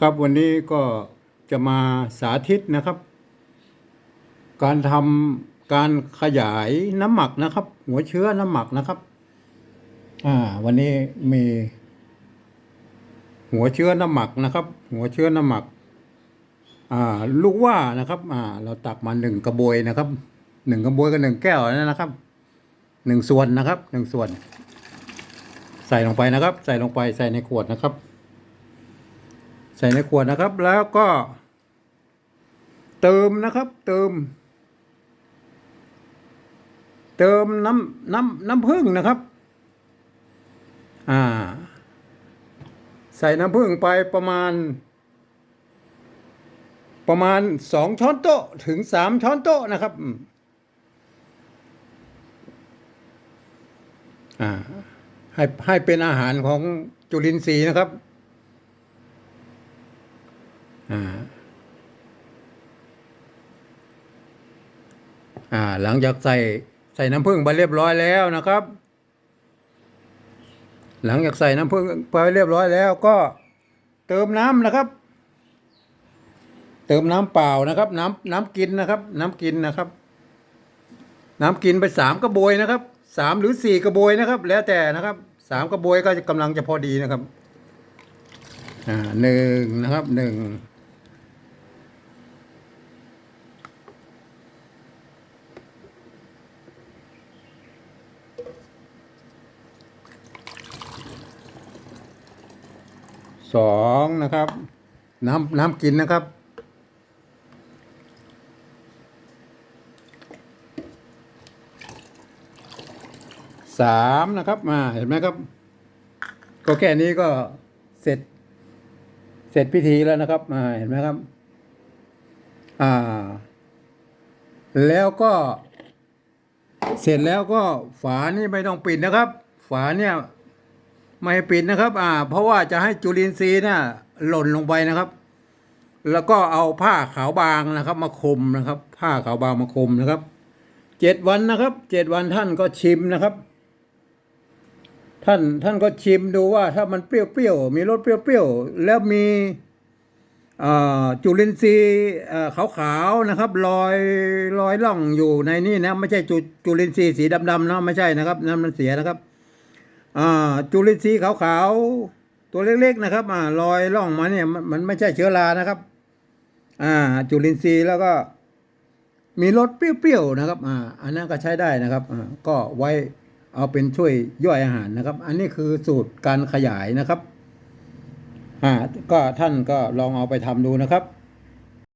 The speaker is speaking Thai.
ครับวันนี้ก็จะมาสาธิตนะครับ การทำการขยายน้ำหมักนะครับ หัวเชื้อน้ำหมักนะครับ อ่า วันนี้มี หัวเชื้อน้ำหมักนะครับ หัวเชื้อน้ำหมัก อ่า ลูกว่านะครับ อ่า เราตักมาหนึ่งกระบวยนะครับหนึ่งกระบวยกับหนึ่งแก้วนะครับหนึ่งส่วนนะครับหนึ่งส่วน ใส่ลงไปนะครับ ใส่ลงไปใส่ในขวดนะครับ ใส่ในขวดนะครับ แล้วก็ เติมนะครับ เติม เติมน้ำน้ำน้ำผึ้งนะครับ อ่า ใส่น้ำผึ้งไปประมาณ ประมาณสองช้อนโต๊ะถึงสามช้อนโต๊ะนะครับอ่าให้ให้เป็นอาหารของจุลินทรีย์นะครับ หลังจากใส่ใส่น้ำผึ้งไปเรียบร้อยแล้วนะครับ หลังจากใส่น้ำผึ้งไปเรียบร้อยแล้วก็เติมน้ำนะครับ เติมน้ำเปล่านะครับ น้ำน้ำกินนะครับ น้ำกินนะครับ น้ำกินไปสามกระบวยนะครับสามหรือสี่กระบวยนะครับ แล้วแต่นะครับสามกระบวยก็กำลังจะพอดีนะครับอ่าหนึ่งนะครับหนึ่ง สองนะครับ น้ำน้ำกินนะครับสามนะครับมาเห็นไหมครับ ก็แค่นี้ก็เสร็จ เสร็จพิธีแล้วนะครับมาเห็นไหมครับ อ่า แล้วก็ เสร็จแล้วก็ฝานี่ไม่ต้องปิดนะครับ ฝาเนี่ย ไม่ปิดนะครับ อ่า เพราะว่าจะให้จุลินทรีย์เนี่ยหล่นลงไปนะครับ แล้วก็เอาผ้าขาวบางนะครับ มาคลุมนะครับ ผ้าขาวบางมาคลุมนะครับเจ็ดวันนะครับเจ็ดวันท่านก็ชิมนะครับ ท่านท่านก็ชิมดูว่าถ้ามันเปรี้ยวๆมีรสเปรี้ยวๆแล้วมีอ่าจุลินทรีย์อ่าขาวๆนะครับลอยลอยล่องอยู่ในนี่นะไม่ใช่จุจุลินทรีย์สีดำๆนะไม่ใช่นะครับนั่นมันเสียนะครับ จุลินทรีย์ขาวๆตัวเล็กๆนะครับอ่าลอยล่องมาเนี่ยมันไม่ใช่เชื้อรานะครับ อ่า จุลินทรีย์แล้วก็ มีรสเปรี้ยวๆนะครับ อ่า อันนั้นก็ใช้ได้นะครับอ่าก็ไว้เอาเป็นช่วยย่อยอาหารนะครับ อันนี้คือสูตรการขยายนะครับอ่าก็ท่านก็ลองเอาไปทำดูนะครับ